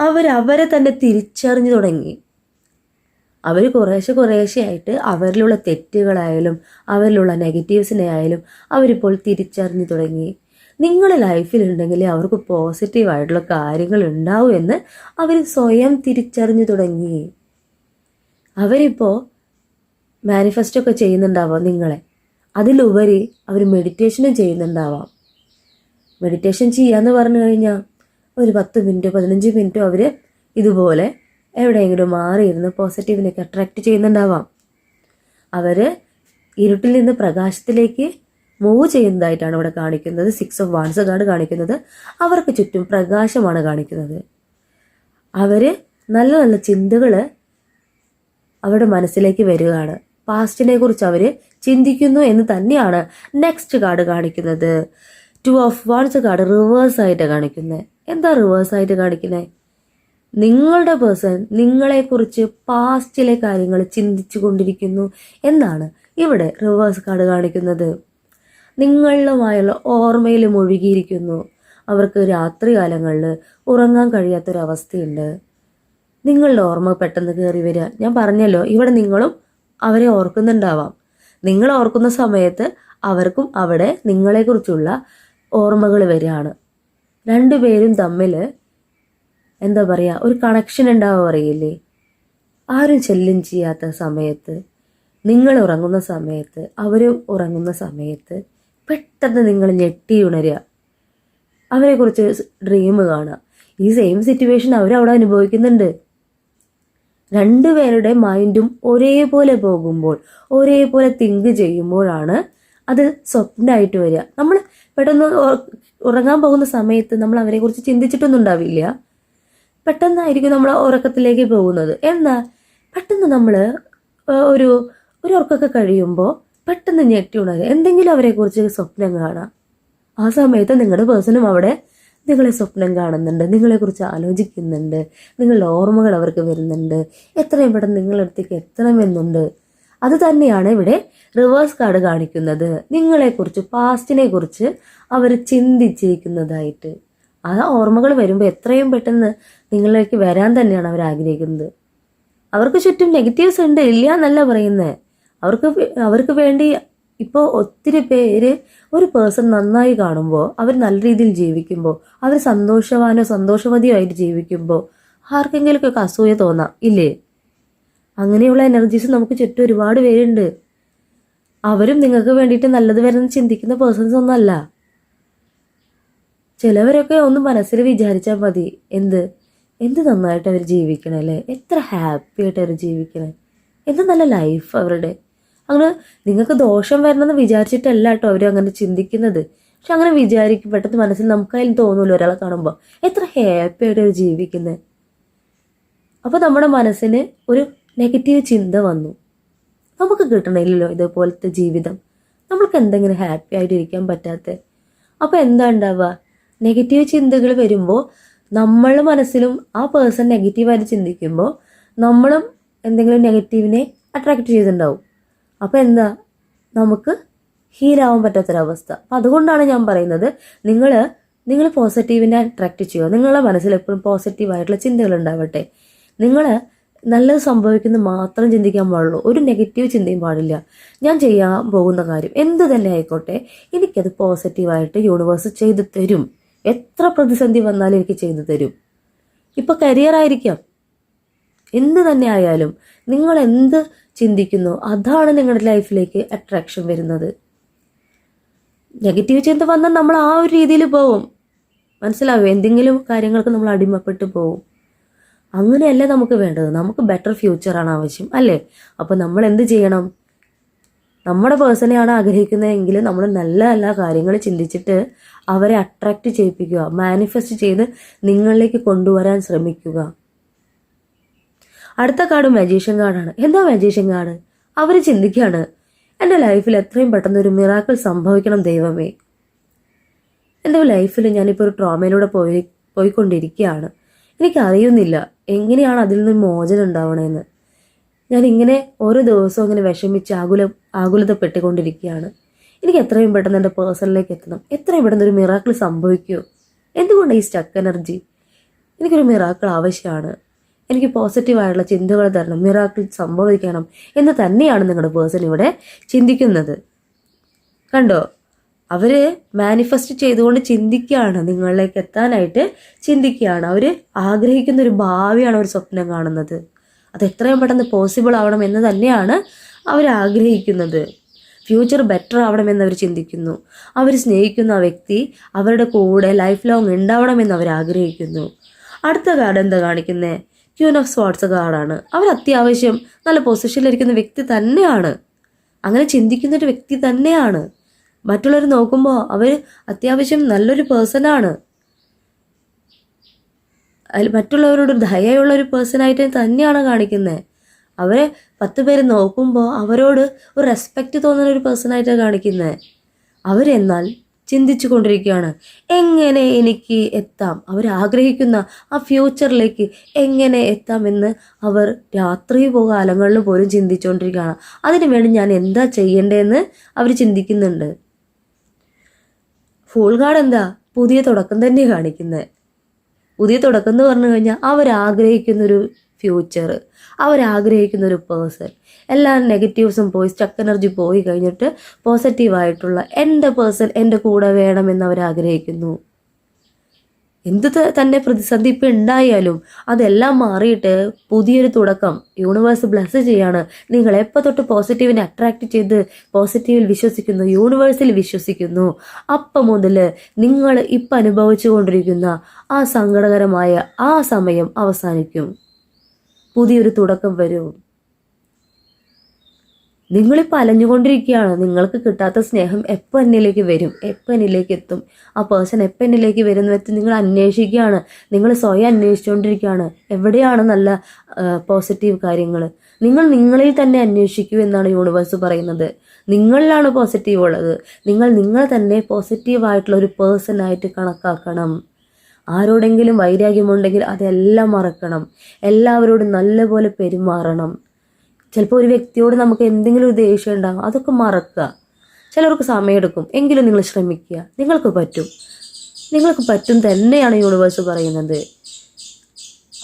അവരവരെ അവരെ തന്നെ തിരിച്ചറിഞ്ഞു തുടങ്ങി. അവർ കുറേശ്ശെ കുറേശ്ശെ ആയിട്ട് അവരിലുള്ള തെറ്റുകളായാലും അവരിലുള്ള നെഗറ്റീവ്സിനെ ആയാലും അവരിപ്പോൾ തിരിച്ചറിഞ്ഞു തുടങ്ങി. നിങ്ങളുടെ ലൈഫിലുണ്ടെങ്കിൽ അവർക്ക് പോസിറ്റീവായിട്ടുള്ള കാര്യങ്ങൾ ഉണ്ടാവും എന്ന് അവർ സ്വയം തിരിച്ചറിഞ്ഞു തുടങ്ങി. അവരിപ്പോൾ മാനിഫെസ്റ്റോ ഒക്കെ ചെയ്യുന്നുണ്ടാവാം നിങ്ങളെ. അതിലുപരി അവർ മെഡിറ്റേഷനും ചെയ്യുന്നുണ്ടാവാം. മെഡിറ്റേഷൻ ചെയ്യാന്ന് പറഞ്ഞു കഴിഞ്ഞാൽ ഒരു പത്ത് മിനിറ്റോ പതിനഞ്ച് മിനിറ്റോ അവർ ഇതുപോലെ എവിടെയെങ്കിലും മാറിയിരുന്ന് പോസിറ്റീവിനൊക്കെ അട്രാക്റ്റ് ചെയ്യുന്നുണ്ടാവാം. അവർ ഇരുട്ടിൽ നിന്ന് പ്രകാശത്തിലേക്ക് മൂവ് ചെയ്യുന്നതായിട്ടാണ് ഇവിടെ കാണിക്കുന്നത്. സിക്സ് ഓഫ് വാൺസ് കാർഡ് കാണിക്കുന്നത്. അവർക്ക് ചുറ്റും പ്രകാശമാണ് കാണിക്കുന്നത്. അവർ നല്ല നല്ല ചിന്തകൾ അവരുടെ മനസ്സിലേക്ക് വരികയാണ്. പാസ്റ്റിനെ കുറിച്ച് അവർ ചിന്തിക്കുന്നു എന്ന് തന്നെയാണ് നെക്സ്റ്റ് കാർഡ് കാണിക്കുന്നത്. Two of wands card reverse ആയിട്ട് കാണിക്കുന്നത്. എന്താ റിവേഴ്സ് ആയിട്ട് കാണിക്കുന്നത്? നിങ്ങളുടെ പേഴ്സൺ നിങ്ങളെക്കുറിച്ച് പാസ്റ്റിലെ കാര്യങ്ങൾ ചിന്തിച്ചു കൊണ്ടിരിക്കുന്നു എന്നാണ് ഇവിടെ റിവേഴ്സ് കാർഡ് കാണിക്കുന്നത്. നിങ്ങളുമായുള്ള ഓർമ്മയിൽ മുഴുകിയിരിക്കുന്നു. അവർക്ക് രാത്രികാലങ്ങളിൽ ഉറങ്ങാൻ കഴിയാത്തൊരവസ്ഥയുണ്ട്. നിങ്ങളുടെ ഓർമ്മ പെട്ടെന്ന് കയറി വരിക. ഞാൻ പറഞ്ഞല്ലോ ഇവിടെ നിങ്ങളും അവരെ ഓർക്കുന്നുണ്ടാവാം. നിങ്ങൾ ഓർക്കുന്ന സമയത്ത് അവർക്കും അവിടെ നിങ്ങളെക്കുറിച്ചുള്ള ഓർമ്മകൾ വരികയാണ്. രണ്ടുപേരും തമ്മിൽ എന്താ പറയുക ഒരു കണക്ഷൻ ഉണ്ടാവുക പറയില്ലേ ആരും ശല്യം ചെയ്യാത്ത സമയത്ത് നിങ്ങൾ ഉറങ്ങുന്ന സമയത്ത് അവർ ഉറങ്ങുന്ന സമയത്ത് പെട്ടെന്ന് നിങ്ങൾ ഞെട്ടി ഉണരുക. അവരെക്കുറിച്ച് ഡ്രീം കാണുക. ഈ സെയിം സിറ്റുവേഷൻ അവരവിടെ അനുഭവിക്കുന്നുണ്ട്. രണ്ടുപേരുടെ മൈൻഡും ഒരേപോലെ പോകുമ്പോൾ ഒരേപോലെ തിങ്ക് ചെയ്യുമ്പോഴാണ് അത് സ്വപ്നമായിട്ട് വരിക. നമ്മൾ പെട്ടെന്ന് ഉറങ്ങാൻ പോകുന്ന സമയത്ത് നമ്മൾ അവരെക്കുറിച്ച് ചിന്തിച്ചിട്ടൊന്നും ഉണ്ടാവില്ല. പെട്ടെന്നായിരിക്കും നമ്മൾ ഉറക്കത്തിലേക്ക് പോകുന്നത്. എന്നാൽ പെട്ടെന്ന് നമ്മൾ ഒരു ഒരു ഉറക്കമൊക്കെ കഴിയുമ്പോൾ പെട്ടെന്ന് ഞെട്ടി ഉണരുക. എന്തെങ്കിലും അവരെക്കുറിച്ച് സ്വപ്നം കാണാം. ആ സമയത്ത് നിങ്ങളുടെ പേഴ്സണും അവിടെ നിങ്ങളെ സ്വപ്നം കാണുന്നുണ്ട്. നിങ്ങളെക്കുറിച്ച് ആലോചിക്കുന്നുണ്ട്. നിങ്ങളുടെ ഓർമ്മകൾ അവർക്ക് വരുന്നുണ്ട്. എത്രയും പെട്ടെന്ന് നിങ്ങളുടെ അടുത്തേക്ക് എത്തണമെന്നുണ്ട് അത് തന്നെയാണ് ഇവിടെ റിവേഴ്സ് കാർഡ് കാണിക്കുന്നത്. നിങ്ങളെക്കുറിച്ച് പാസ്റ്റിനെ കുറിച്ച് അവർ ചിന്തിച്ചിരിക്കുന്നതായിട്ട്. ആ ഓർമ്മകൾ വരുമ്പോൾ എത്രയും പെട്ടെന്ന് നിങ്ങളിലേക്ക് വരാൻ തന്നെയാണ് അവർ ആഗ്രഹിക്കുന്നത്. അവർക്ക് ചുറ്റും നെഗറ്റീവ്സ് ഉണ്ട്. ഇല്ല എന്നല്ല പറയുന്നത് അവർക്ക് അവർക്ക് വേണ്ടി ഇപ്പോൾ ഒത്തിരി പേര് ഒരു പേഴ്സൺ നന്നായി കാണുമ്പോൾ അവർ നല്ല രീതിയിൽ ജീവിക്കുമ്പോൾ അവർ സന്തോഷവാനോ സന്തോഷവതിയോ ആയിട്ട് ജീവിക്കുമ്പോൾ ആർക്കെങ്കിലുമൊക്കെ അസൂയ തോന്നാം. ഇല്ലേ? അങ്ങനെയുള്ള എനർജീസ് നമുക്ക് ചുറ്റും ഒരുപാട് പേരുണ്ട്. അവരും നിങ്ങൾക്ക് വേണ്ടിയിട്ട് നല്ലത് വരുന്ന ചിന്തിക്കുന്ന പേഴ്സൺസ് ഒന്നല്ല ചിലവരൊക്കെ ഒന്ന് മനസ്സിൽ വിചാരിച്ചാൽ മതി. എന്ത്? എന്ത് നന്നായിട്ട് അവർ ജീവിക്കണല്ലേ എത്ര ഹാപ്പി ആയിട്ട് അവർ ജീവിക്കണേ? എന്ത് നല്ല ലൈഫ് അവരുടെ. അങ്ങനെ നിങ്ങൾക്ക് ദോഷം വരണമെന്ന് വിചാരിച്ചിട്ടല്ല കേട്ടോ അവർ അങ്ങനെ ചിന്തിക്കുന്നത്. പക്ഷെ അങ്ങനെ വിചാരിക്കും പെട്ടെന്ന് മനസ്സിൽ നമുക്കായാലും തോന്നൂല്ലോ ഒരാളെ കാണുമ്പോൾ എത്ര ഹാപ്പി ആയിട്ട് അവർ ജീവിക്കുന്നത് അപ്പോൾ നമ്മുടെ മനസ്സിന് ഒരു നെഗറ്റീവ് ചിന്ത വന്നു. നമുക്ക് കിട്ടണില്ലല്ലോ ഇതേപോലത്തെ ജീവിതം. നമ്മൾക്ക് എന്തെങ്കിലും ഹാപ്പി ആയിട്ട് ഇരിക്കാൻ പറ്റാത്ത. അപ്പോൾ എന്താ ഉണ്ടാവുക? നെഗറ്റീവ് ചിന്തകൾ വരുമ്പോൾ നമ്മൾ മനസ്സിലും ആ പേഴ്സൺ നെഗറ്റീവായിട്ട് ചിന്തിക്കുമ്പോൾ നമ്മളും എന്തെങ്കിലും നെഗറ്റീവിനെ അട്രാക്റ്റ് ചെയ്തിട്ടുണ്ടാവും. അപ്പോൾ എന്താ? നമുക്ക് ഹീലാവാൻ പറ്റാത്തൊരവസ്ഥ അപ്പം അതുകൊണ്ടാണ് ഞാൻ പറയുന്നത് നിങ്ങൾ നിങ്ങൾ പോസിറ്റീവിനെ അട്രാക്റ്റ് ചെയ്യുക. നിങ്ങളുടെ മനസ്സിൽ എപ്പോഴും പോസിറ്റീവായിട്ടുള്ള ചിന്തകൾ ഉണ്ടാവട്ടെ. നിങ്ങൾ നല്ലത് സംഭവിക്കുന്നത് മാത്രം ചിന്തിക്കാൻ പാടുള്ളൂ. ഒരു നെഗറ്റീവ് ചിന്തയും പാടില്ല. ഞാൻ ചെയ്യാൻ പോകുന്ന കാര്യം എന്ത് തന്നെ ആയിക്കോട്ടെ എനിക്കത് പോസിറ്റീവായിട്ട് യൂണിവേഴ്സ് ചെയ്തു തരും. എത്ര പ്രതിസന്ധി വന്നാലും എനിക്ക് ചെയ്തു തരും. ഇപ്പോൾ കരിയർ ആയിരിക്കാം. എന്ത് തന്നെ ആയാലും നിങ്ങൾ എന്ത് ചിന്തിക്കുന്നു അതാണ് നിങ്ങളുടെ ലൈഫിലേക്ക് അട്രാക്ഷൻ വരുന്നത്. നെഗറ്റീവ് ചിന്ത വന്നാൽ നമ്മൾ ആ ഒരു രീതിയിൽ പോവും മനസ്സിലാവും എന്തെങ്കിലും കാര്യങ്ങൾക്ക് നമ്മൾ അടിമപ്പെട്ട് പോവും അങ്ങനെയല്ല നമുക്ക് വേണ്ടത്? നമുക്ക് ബെറ്റർ ഫ്യൂച്ചറാണ് ആവശ്യം അല്ലേ? അപ്പോൾ നമ്മൾ എന്ത് ചെയ്യണം? നമ്മുടെ പേഴ്സണെയാണ് ആഗ്രഹിക്കുന്നതെങ്കിൽ നമ്മൾ നല്ല നല്ല കാര്യങ്ങൾ ചിന്തിച്ചിട്ട് അവരെ അട്രാക്റ്റ് ചെയ്യിപ്പിക്കുക മാനിഫെസ്റ്റ് ചെയ്ത് നിങ്ങളിലേക്ക് കൊണ്ടുവരാൻ ശ്രമിക്കുക. അടുത്ത കാർഡ് മജീഷ്യൻ കാർഡാണ് എന്താ മജീഷ്യൻ കാർഡ് അവർ ചിന്തിക്കുകയാണ് എന്റെ ലൈഫിൽ എത്രയും പെട്ടെന്ന് ഒരു മിറാക്കിൾ സംഭവിക്കണം ദൈവമേ. എന്റെ ലൈഫിൽ ഞാനിപ്പോൾ ഒരു ട്രോമയിലൂടെ പോയി പോയിക്കൊണ്ടിരിക്കുകയാണ്. എനിക്കറിയുന്നില്ല എങ്ങനെയാണ് അതിൽ നിന്ന് മോചനം ഉണ്ടാവണമെന്ന് ഞാനിങ്ങനെ ഓരോ ദിവസവും ഇങ്ങനെ വിഷമിച്ച് ആകുല ആകുലതപ്പെട്ടുകൊണ്ടിരിക്കുകയാണ്. എനിക്ക് എത്രയും പെട്ടെന്ന് എന്റെ പേഴ്സണിലേക്ക് എത്തണം? എത്രയും പെട്ടെന്ന് ഒരു മിറാക്കിൾ സംഭവിക്കുമോ എന്തുകൊണ്ടാണ് ഈ സ്റ്റക്ക് എനർജി എനിക്കൊരു മിറാക്കിൾ ആവശ്യമാണ്. എനിക്ക് പോസിറ്റീവായുള്ള ചിന്തകൾ തരണം മിറാക്കിൾ സംഭവിക്കണം എന്ന് തന്നെയാണ് നിങ്ങളുടെ പേഴ്സൺ ഇവിടെ ചിന്തിക്കുന്നത്. കണ്ടോ? അവർ മാനിഫെസ്റ്റ് ചെയ്തുകൊണ്ട് ചിന്തിക്കുകയാണ് നിങ്ങളിലേക്ക് എത്താനായിട്ട് ചിന്തിക്കുകയാണ്. അവർ ആഗ്രഹിക്കുന്ന ഒരു ഭാവിയാണ് അവർ സ്വപ്നം കാണുന്നത്. അത് എത്രയും പെട്ടെന്ന് പോസിബിൾ ആവണം എന്ന് തന്നെയാണ് അവർ ആഗ്രഹിക്കുന്നത്. ഫ്യൂച്ചർ ബെറ്റർ ആവണമെന്ന് അവർ ചിന്തിക്കുന്നു. അവർ സ്നേഹിക്കുന്ന ആ വ്യക്തി അവരുടെ കൂടെ ലൈഫ് ലോങ് ഉണ്ടാവണമെന്ന് അവർ ആഗ്രഹിക്കുന്നു. അടുത്ത കാർഡ് എന്താ കാണിക്കുന്നത് ക്യൂൻ ഓഫ് സ്വാട്സ് കാർഡാണ് അവർ അത്യാവശ്യം നല്ല പൊസിഷനിലിരിക്കുന്ന വ്യക്തി തന്നെയാണ്. അങ്ങനെ ചിന്തിക്കുന്ന ഒരു വ്യക്തി തന്നെയാണ്. മറ്റുള്ളവർ നോക്കുമ്പോൾ അവർ അത്യാവശ്യം നല്ലൊരു പേഴ്സണാണ് മറ്റുള്ളവരോട് ദയയുള്ള ഒരു പേഴ്സണായിട്ട് തന്നെയാണ് കാണിക്കുന്നത് അവരെ പത്ത് പേര് നോക്കുമ്പോൾ അവരോട് ഒരു റെസ്പെക്റ്റ് തോന്നുന്ന ഒരു പേഴ്സണായിട്ടാണ് കാണിക്കുന്നത് അവരെന്നാൽ ചിന്തിച്ചു കൊണ്ടിരിക്കുകയാണ് എങ്ങനെ എനിക്ക് എത്താം? അവർ ആഗ്രഹിക്കുന്ന ആ ഫ്യൂച്ചറിലേക്ക് എങ്ങനെ എത്താമെന്ന് അവർ രാത്രി കാലങ്ങളിൽ പോലും ചിന്തിച്ചുകൊണ്ടിരിക്കുകയാണ്. അതിനു വേണ്ടി ഞാൻ എന്താ ചെയ്യേണ്ടതെന്ന് അവർ ചിന്തിക്കുന്നുണ്ട്. ഫുൾ കാർഡ് എന്താ? പുതിയ തുടക്കം തന്നെ കാണിക്കുന്നത് പുതിയ തുടക്കം എന്ന് പറഞ്ഞു കഴിഞ്ഞാൽ അവർ അവരാഗ്രഹിക്കുന്നൊരു ഫ്യൂച്ചർ അവരാഗ്രഹിക്കുന്ന ഒരു പേഴ്സൺ എല്ലാ നെഗറ്റീവ്സും പോയി സ്റ്റക്ക് എനർജി പോയി കഴിഞ്ഞിട്ട് പോസിറ്റീവായിട്ടുള്ള എന്റെ പേഴ്സൺ എന്റെ കൂടെ വേണമെന്ന് അവർ ആഗ്രഹിക്കുന്നു എന്ത് തന്നെ പ്രതിസന്ധി ഇപ്പം ഉണ്ടായാലും അതെല്ലാം മാറിയിട്ട് പുതിയൊരു തുടക്കം യൂണിവേഴ്സ് ബ്ലസ് ചെയ്യാണ്. നിങ്ങൾ എപ്പോൾ തൊട്ട് പോസിറ്റീവിനെ അട്രാക്റ്റ് ചെയ്ത് പോസിറ്റീവിൽ വിശ്വസിക്കുന്നു യൂണിവേഴ്സിൽ വിശ്വസിക്കുന്നു അപ്പം മുതൽ നിങ്ങൾ ഇപ്പം അനുഭവിച്ചു കൊണ്ടിരിക്കുന്ന ആ സങ്കടകരമായ ആ സമയം അവസാനിക്കും. പുതിയൊരു തുടക്കം വരും. നിങ്ങളിപ്പോൾ അലഞ്ഞുകൊണ്ടിരിക്കുകയാണ്. നിങ്ങൾക്ക് കിട്ടാത്ത സ്നേഹം എപ്പോൾ എന്നിലേക്ക് വരും? എപ്പോൾ എന്നിലേക്ക് എത്തും? ആ പേഴ്സൺ എപ്പോൾ എന്നിലേക്ക് വരുന്ന വെച്ച് നിങ്ങൾ അന്വേഷിക്കുകയാണ്. നിങ്ങൾ സ്വയം അന്വേഷിച്ചുകൊണ്ടിരിക്കുകയാണ്. എവിടെയാണ് നല്ല പോസിറ്റീവ് കാര്യങ്ങൾ? നിങ്ങൾ നിങ്ങളിൽ തന്നെ അന്വേഷിക്കൂ എന്നാണ് യൂണിവേഴ്സ് പറയുന്നത്. നിങ്ങളിലാണ് പോസിറ്റീവ് ഉള്ളത്. നിങ്ങൾ നിങ്ങളെ തന്നെ പോസിറ്റീവായിട്ടുള്ള ഒരു പേഴ്സൺ ആയിട്ട് കണക്കാക്കണം. ആരോടെങ്കിലും വൈരാഗ്യമുണ്ടെങ്കിൽ അതെല്ലാം മറക്കണം. എല്ലാവരോടും നല്ലപോലെ പെരുമാറണം. ചിലപ്പോൾ ഒരു വ്യക്തിയോട് നമുക്ക് എന്തെങ്കിലും ഒരു ദേഷ്യം ഉണ്ടാകും അതൊക്കെ മറക്കുക. ചിലർക്ക് സമയമെടുക്കും. എങ്കിലും നിങ്ങൾ ശ്രമിക്കുക. നിങ്ങൾക്ക് പറ്റും. നിങ്ങൾക്ക് പറ്റും തന്നെയാണ് യൂണിവേഴ്സ് പറയുന്നത്.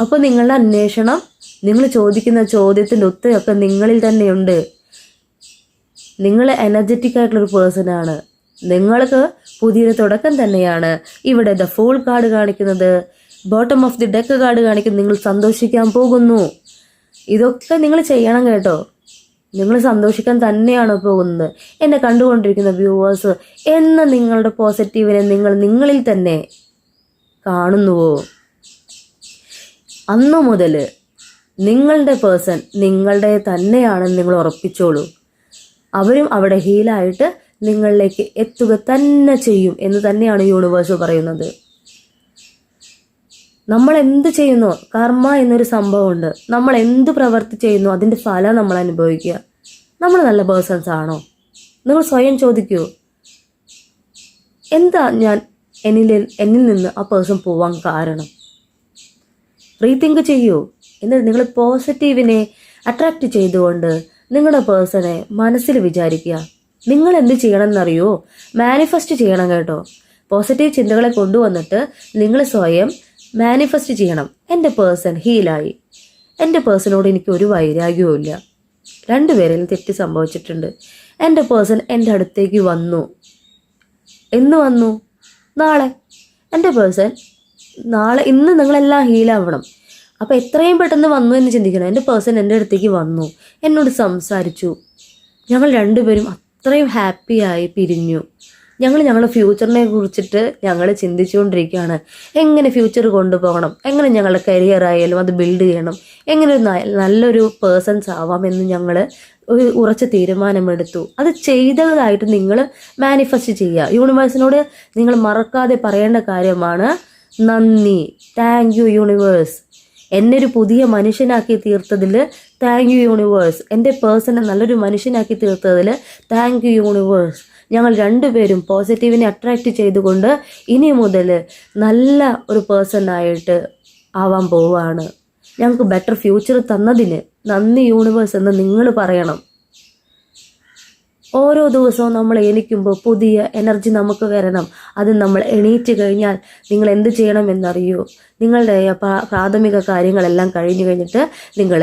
അപ്പോൾ നിങ്ങളുടെ അന്വേഷണം നിങ്ങൾ ചോദിക്കുന്ന ചോദ്യത്തിന്റെ ഉത്തരമൊക്കെ നിങ്ങളിൽ തന്നെയുണ്ട്. നിങ്ങൾ എനർജറ്റിക് ആയിട്ടുള്ളൊരു പേഴ്സണാണ് നിങ്ങൾക്ക് പുതിയൊരു തുടക്കം തന്നെയാണ്. ഇവിടെ ദ ഫുൾ കാർഡ് കാണിക്കുന്നത്. Bottom of the deck card കാണിക്കുന്നത്. നിങ്ങൾ സന്തോഷിക്കാൻ പോകുന്നു. ഇതൊക്കെ നിങ്ങൾ ചെയ്യണം കേട്ടോ. നിങ്ങൾ സന്തോഷിക്കാൻ തന്നെയാണ് പോകുന്നത്. എന്നെ കണ്ടുകൊണ്ടിരിക്കുന്ന വ്യൂവേഴ്സ് എന്ന നിങ്ങളുടെ പോസിറ്റീവിനെ നിങ്ങൾ നിങ്ങളിൽ തന്നെ കാണുന്നുവോ? അന്നു മുതൽ നിങ്ങളുടെ പേഴ്സൺ നിങ്ങളുടെ തന്നെയാണെന്ന് നിങ്ങൾ ഉറപ്പിച്ചോളൂ. അവരും അവിടെ ഹീലായിട്ട് നിങ്ങളിലേക്ക് എത്തുക തന്നെ ചെയ്യും എന്ന് തന്നെയാണ് യൂണിവേഴ്സ് പറയുന്നത്. നമ്മൾ എന്ത് ചെയ്യുന്നു? കർമ്മ എന്നൊരു സംഭവമുണ്ട്. നമ്മൾ എന്ത് പ്രവർത്തി ചെയ്യുന്നു? അതിന്റെ ഫലം നമ്മൾ അനുഭവിക്കുക. നമ്മൾ നല്ല പേഴ്സൺസ് ആണോ? നിങ്ങൾ സ്വയം ചോദിക്കൂ. എന്താ ഞാൻ എന്നിൽ എന്നിൽ നിന്ന് ആ പേഴ്സൺ പോവാൻ കാരണം? റീതിങ്ക് ചെയ്യൂ. എന്നിട്ട് നിങ്ങൾ പോസിറ്റീവിനെ അട്രാക്റ്റ് ചെയ്തുകൊണ്ട് നിങ്ങളുടെ പേഴ്സണെ മനസ്സിൽ വിചാരിക്കുക. നിങ്ങൾ എന്ത് ചെയ്യണം എന്നറിയോ മാനിഫെസ്റ്റ് ചെയ്യണം കേട്ടോ. പോസിറ്റീവ് ചിന്തകളെ കൊണ്ടുവന്നിട്ട് നിങ്ങൾ സ്വയം മാനിഫെസ്റ്റ് ചെയ്യണം. എന്റെ പേഴ്സൺ ഹീലായി എന്റെ പേഴ്സണോട് എനിക്ക് ഒരു വൈരാഗ്യവും ഇല്ല. രണ്ടുപേരിൽ തെറ്റ് സംഭവിച്ചിട്ടുണ്ട്. എന്റെ പേഴ്സൺ എന്റെ അടുത്തേക്ക് വന്നു. എന്ന് വന്നു? നാളെ. എന്റെ പേഴ്സൺ നാളെ ഇന്ന് നിങ്ങളെല്ലാം ഹീലാവണം അപ്പോൾ എത്രയും പെട്ടെന്ന് വന്നു എന്ന് ചിന്തിക്കണം. എന്റെ പേഴ്സൺ എന്റെ അടുത്തേക്ക് വന്നു. എന്നോട് സംസാരിച്ചു. ഞങ്ങൾ രണ്ടുപേരും അത്രയും ഹാപ്പിയായി പിരിഞ്ഞു. ഞങ്ങൾ ഞങ്ങളുടെ ഫ്യൂച്ചറിനെ കുറിച്ചിട്ട് ഞങ്ങൾ ചിന്തിച്ചുകൊണ്ടിരിക്കുകയാണ്. എങ്ങനെ ഫ്യൂച്ചർ കൊണ്ടുപോകണം? എങ്ങനെ ഞങ്ങളുടെ കരിയർ ആയാലും അത് ബിൽഡ് ചെയ്യണം? എങ്ങനെ ഒരു നല്ലൊരു പേഴ്സൺസ് ആവാം എന്ന് ഞങ്ങൾ ഒരു ഉറച്ച തീരുമാനമെടുത്തു. അത് ചെയ്തതായിട്ട് നിങ്ങൾ മാനിഫെസ്റ്റ് ചെയ്യുക. യൂണിവേഴ്സിനോട് നിങ്ങൾ മറക്കാതെ പറയേണ്ട കാര്യമാണ് നന്ദി. താങ്ക് യു യൂണിവേഴ്സ് എന്നെ ഒരു പുതിയ മനുഷ്യനാക്കി തീർത്തതിൽ താങ്ക് യു യൂണിവേഴ്സ് എന്റെ പേഴ്സണെ നല്ലൊരു മനുഷ്യനാക്കി തീർത്തതിൽ താങ്ക് യു യൂണിവേഴ്സ് ഞങ്ങൾ രണ്ടുപേരും പോസിറ്റീവിനെ അട്രാക്റ്റ് ചെയ്തുകൊണ്ട് ഇനി മുതൽ നല്ല ഒരു പേഴ്സണായിട്ട് ആവാൻ പോവുകയാണ്. ഞങ്ങൾക്ക് ബെറ്റർ ഫ്യൂച്ചർ തന്നതിന് നന്ദി യൂണിവേഴ്സ് എന്ന് നിങ്ങൾ പറയണം. ഓരോ ദിവസവും നമ്മൾ എണീക്കുമ്പോൾ പുതിയ എനർജി നമുക്ക് വരണം. അത് നമ്മൾ എണീറ്റ് കഴിഞ്ഞാൽ നിങ്ങൾ എന്ത് ചെയ്യണമെന്നറിയൂ നിങ്ങളുടെ പ്രാഥമിക കാര്യങ്ങളെല്ലാം കഴിഞ്ഞു കഴിഞ്ഞിട്ട് നിങ്ങൾ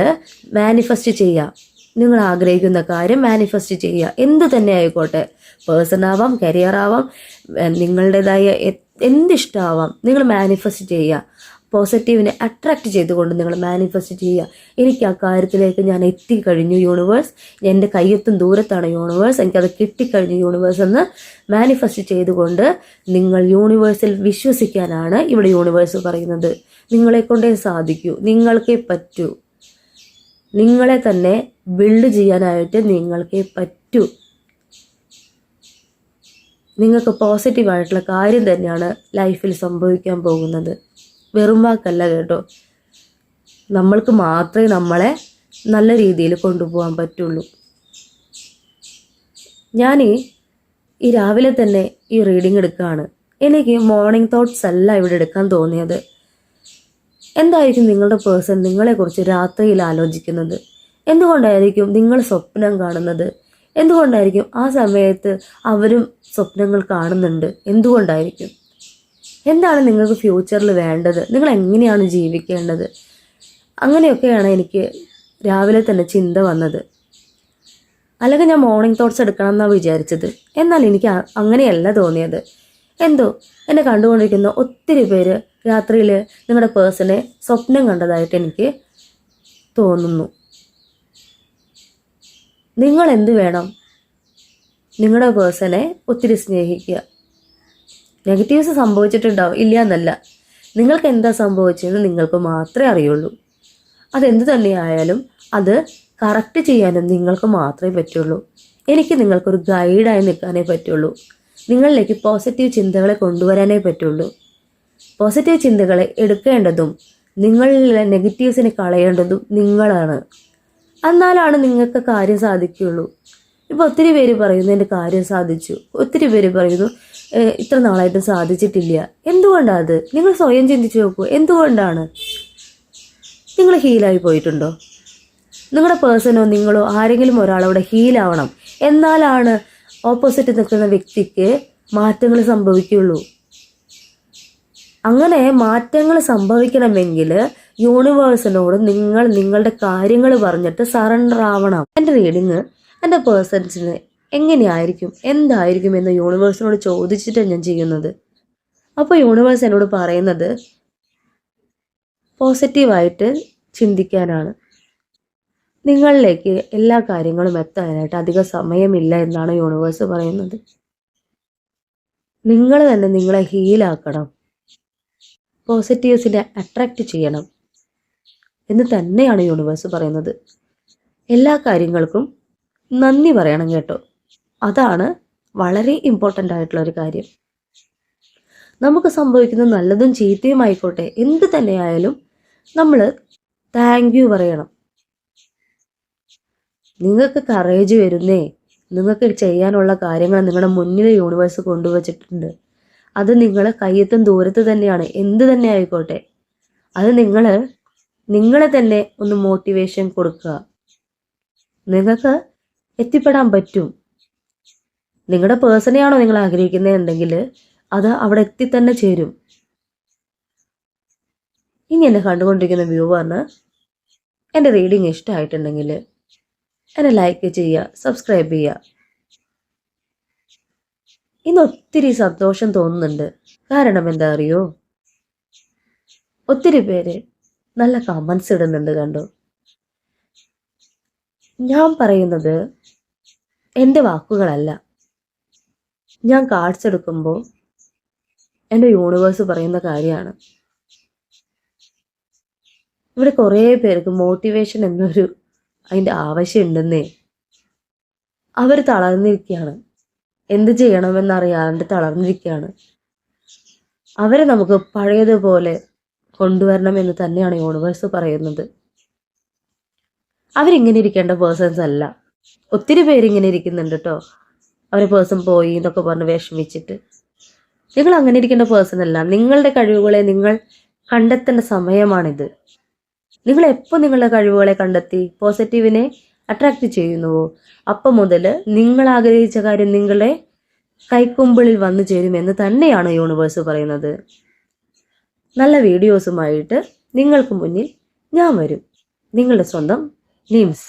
മാനിഫെസ്റ്റ് ചെയ്യുക നിങ്ങൾ ആഗ്രഹിക്കുന്ന കാര്യം മാനിഫെസ്റ്റ് ചെയ്യുക എന്ത് തന്നെ ആയിക്കോട്ടെ. പേഴ്സൺ ആവാം കരിയർ ആവാം നിങ്ങളുടേതായ എന്തിഷ്ടമാവാം നിങ്ങൾ മാനിഫെസ്റ്റ് ചെയ്യുക പോസിറ്റീവിനെ അട്രാക്റ്റ് ചെയ്തുകൊണ്ട് നിങ്ങൾ മാനിഫെസ്റ്റ് ചെയ്യുക. എനിക്ക് ആ കാര്യത്തിലേക്ക് ഞാൻ എത്തിക്കഴിഞ്ഞു യൂണിവേഴ്സ് എന്റെ കയ്യെത്തും ദൂരത്താണ് യൂണിവേഴ്സ് എനിക്കത് കിട്ടിക്കഴിഞ്ഞു യൂണിവേഴ്സ് എന്ന് മാനിഫെസ്റ്റ് ചെയ്തുകൊണ്ട് നിങ്ങൾ യൂണിവേഴ്സിൽ വിശ്വസിക്കാനാണ് ഇവിടെ യൂണിവേഴ്സ് പറയുന്നത്. നിങ്ങളെ കൊണ്ടേ സാധിക്കൂ. നിങ്ങൾക്കേ പറ്റൂ. നിങ്ങളെ തന്നെ ബിൽഡ് ചെയ്യാനായിട്ട് നിങ്ങൾക്കേ പറ്റൂ. നിങ്ങൾക്ക് പോസിറ്റീവായിട്ടുള്ള കാര്യം തന്നെയാണ് ലൈഫിൽ സംഭവിക്കാൻ പോകുന്നത്. വെറും വാക്കല്ല കേട്ടോ. നമ്മൾക്ക് മാത്രമേ നമ്മളെ നല്ല രീതിയിൽ കൊണ്ടുപോകാൻ പറ്റുള്ളൂ. ഞാൻ ഈ രാവിലെ തന്നെ ഈ റീഡിംഗ് എടുക്കുകയാണ്. എനിക്ക് മോർണിംഗ് തോട്ട്സ് അല്ല ഇവിടെ എടുക്കാൻ തോന്നിയത്. എന്തായിരിക്കും നിങ്ങളുടെ പേഴ്സൺ നിങ്ങളെക്കുറിച്ച് രാത്രിയിൽ ആലോചിക്കുന്നത്? എന്തുകൊണ്ടായിരിക്കും നിങ്ങൾ സ്വപ്നം കാണുന്നത്? എന്തുകൊണ്ടായിരിക്കും ആ സമയത്ത് അവരും സ്വപ്നങ്ങൾ കാണുന്നുണ്ട്? എന്തുകൊണ്ടായിരിക്കും? എന്താണ് നിങ്ങൾക്ക് ഫ്യൂച്ചറിൽ വേണ്ടത്? നിങ്ങൾ എങ്ങനെയാണ് ജീവിക്കേണ്ടത്? അങ്ങനെയൊക്കെയാണ് എനിക്ക് രാവിലെ തന്നെ ചിന്ത വന്നത്. അല്ലെങ്കിൽ ഞാൻ മോർണിംഗ് തോട്ട്സ് എടുക്കണം എന്നാണ് വിചാരിച്ചത്. എന്നാൽ എനിക്ക് അങ്ങനെയല്ല തോന്നിയത്. എന്തോ എന്നെ കണ്ടുകൊണ്ടിരിക്കുന്ന ഒത്തിരി പേര് രാത്രിയിൽ നിങ്ങളുടെ പേഴ്സണെ സ്വപ്നം കണ്ടതായിട്ട് എനിക്ക് തോന്നുന്നു. നിങ്ങൾ എന്ത് വേണം? നിങ്ങളുടെ പേഴ്സണെ ഒത്തിരി സ്നേഹിക്കുക. നെഗറ്റീവ്സ് സംഭവിച്ചിട്ടുണ്ടാവും. ഇല്ല എന്നല്ല നിങ്ങൾക്ക് എന്താ സംഭവിച്ചതെന്ന് നിങ്ങൾക്ക് മാത്രമേ അറിയുള്ളൂ. അതെന്ത് തന്നെയായാലും അത് കറക്റ്റ് ചെയ്യാനും നിങ്ങൾക്ക് മാത്രമേ പറ്റുള്ളൂ. എനിക്ക് നിങ്ങൾക്കൊരു ഗൈഡായി നിൽക്കാനേ പറ്റുള്ളൂ. നിങ്ങളിലേക്ക് പോസിറ്റീവ് ചിന്തകളെ കൊണ്ടുവരാനേ പറ്റുള്ളൂ. പോസിറ്റീവ് ചിന്തകളെ എടുക്കേണ്ടതും നിങ്ങളിലെ നെഗറ്റീവ്സിനെ കളയേണ്ടതും നിങ്ങളാണ്. എന്നാലാണ് നിങ്ങൾക്ക് കാര്യം സാധിക്കുകയുള്ളൂ. ഇപ്പോൾ ഒത്തിരി പേര് പറയുന്നു എന്റെ കാര്യം സാധിച്ചു. ഒത്തിരി പേര് പറയുന്നു "ഏഹ്, ഇത്ര നാളായിട്ടും സാധിച്ചിട്ടില്ല. എന്തുകൊണ്ടാണ് അത്? നിങ്ങൾ സ്വയം ചിന്തിച്ചു നോക്കൂ. എന്തുകൊണ്ടാണ്? നിങ്ങൾ ഹീലായി പോയിട്ടുണ്ടോ? നിങ്ങളുടെ പേഴ്സണോ നിങ്ങളോ ആരെങ്കിലും ഒരാളവിടെ ഹീലാവണം എന്നാലാണ് ഓപ്പോസിറ്റ് നിൽക്കുന്ന വ്യക്തിക്ക് മാറ്റങ്ങൾ സംഭവിക്കുള്ളൂ അങ്ങനെ മാറ്റങ്ങൾ സംഭവിക്കണമെങ്കിൽ യൂണിവേഴ്സിനോട് നിങ്ങൾ നിങ്ങളുടെ കാര്യങ്ങൾ പറഞ്ഞിട്ട് സറണ്ടർ ആവണം. എന്റെ റീഡിങ് എന്റെ പേഴ്സൺസിന് എങ്ങനെയായിരിക്കും എന്തായിരിക്കും എന്ന് യൂണിവേഴ്സിനോട് ചോദിച്ചിട്ടാണ് ഞാൻ ചെയ്യുന്നത്. അപ്പോൾ യൂണിവേഴ്സ് എന്നോട് പറയുന്നത് പോസിറ്റീവായിട്ട് ചിന്തിക്കാനാണ്. നിങ്ങളിലേക്ക് എല്ലാ കാര്യങ്ങളും എത്താനായിട്ട് അധിക സമയമില്ല എന്നാണ് യൂണിവേഴ്സ് പറയുന്നത്. നിങ്ങൾ തന്നെ നിങ്ങളെ ഹീലാക്കണം പോസിറ്റീവ്സിനെ അട്രാക്റ്റ് ചെയ്യണം എന്ന് തന്നെയാണ് യൂണിവേഴ്സ് പറയുന്നത്. എല്ലാ കാര്യങ്ങൾക്കും നന്ദി പറയണം കേട്ടോ. അതാണ് വളരെ ഇമ്പോർട്ടന്റ് ആയിട്ടുള്ള ഒരു കാര്യം. നമുക്ക് സംഭവിക്കുന്ന നല്ലതും ചീത്തയും ആയിക്കോട്ടെ എന്ത് തന്നെയായാലും നമ്മൾ താങ്ക് യു പറയണം. നിങ്ങൾക്ക് കറേജ് വരുന്നേ നിങ്ങൾക്ക് ചെയ്യാനുള്ള കാര്യങ്ങൾ നിങ്ങളുടെ മുന്നിൽ യൂണിവേഴ്സ് കൊണ്ടുവച്ചിട്ടുണ്ട്. അത് നിങ്ങൾ കയ്യെത്തും ദൂരത്ത് തന്നെയാണ് എന്ത് തന്നെ ആയിക്കോട്ടെ. അത് നിങ്ങൾ നിങ്ങളെ തന്നെ ഒന്ന് മോട്ടിവേഷൻ കൊടുക്കുക. നിങ്ങൾക്ക് എത്തിപ്പെടാൻ പറ്റും. നിങ്ങളുടെ പേഴ്സണെയാണോ നിങ്ങൾ ആഗ്രഹിക്കുന്നതെന്നുണ്ടെങ്കിൽ അത് അവിടെ എത്തി തന്നെ ചേരും. ഇനി എന്നെ കണ്ടുകൊണ്ടിരിക്കുന്ന വ്യൂവറിന് എന്റെ റീഡിങ് ഇഷ്ടമായിട്ടുണ്ടെങ്കിൽ എന്നെ ലൈക്ക് ചെയ്യുക സബ്സ്ക്രൈബ് ചെയ്യുക. ഇന്ന് ഒത്തിരി സന്തോഷം തോന്നുന്നുണ്ട്. കാരണം എന്താ അറിയോ? ഒത്തിരി പേര് നല്ല കമൻസ് ഇടുന്നുണ്ട് കണ്ടോ. ഞാൻ പറയുന്നത് എന്റെ വാക്കുകളല്ല. ഞാൻ കാർഡ്സ് എടുക്കുമ്പോൾ എന്റെ യൂണിവേഴ്സ് പറയുന്ന കാര്യമാണ്. ഇവിടെ കുറേ പേർക്ക് മോട്ടിവേഷൻ എന്നൊരു അതിന്റെ ആവശ്യമുണ്ടെന്നേ. അവർ തളർന്നിരിക്കുകയാണ്. എന്ത് ചെയ്യണമെന്നറിയാണ്ട് തളർന്നിരിക്കുകയാണ്. അവരെ നമുക്ക് പഴയതുപോലെ കൊണ്ടുവരണമെന്ന് തന്നെയാണ് യൂണിവേഴ്സ് പറയുന്നത്. അവരിങ്ങനെ ഇരിക്കേണ്ട പേഴ്സൺസ് അല്ല. ഒത്തിരി പേരിങ്ങനെ ഇരിക്കുന്നുണ്ട് കേട്ടോ അവരെ പേഴ്സൺ പോയി എന്നൊക്കെ പറഞ്ഞ് വിഷമിച്ചിട്ട്. നിങ്ങൾ അങ്ങനെ ഇരിക്കേണ്ട പേഴ്സൺ അല്ല. നിങ്ങളുടെ കഴിവുകളെ നിങ്ങൾ കണ്ടെത്തേണ്ട സമയമാണിത്. നിങ്ങൾ എപ്പോൾ നിങ്ങളുടെ കഴിവുകളെ കണ്ടെത്തി പോസിറ്റീവിനെ അട്രാക്റ്റ് ചെയ്യുന്നുവോ അപ്പം മുതൽ നിങ്ങൾ ആഗ്രഹിച്ച കാര്യം നിങ്ങളെ കൈക്കുമ്പിളിൽ വന്നു ചേരുമെന്ന് തന്നെയാണ് യൂണിവേഴ്സ് പറയുന്നത്. നല്ല വീഡിയോസുമായിട്ട് നിങ്ങൾക്ക് മുന്നിൽ ഞാൻ വരും. നിങ്ങളുടെ സ്വന്തം നീംസ്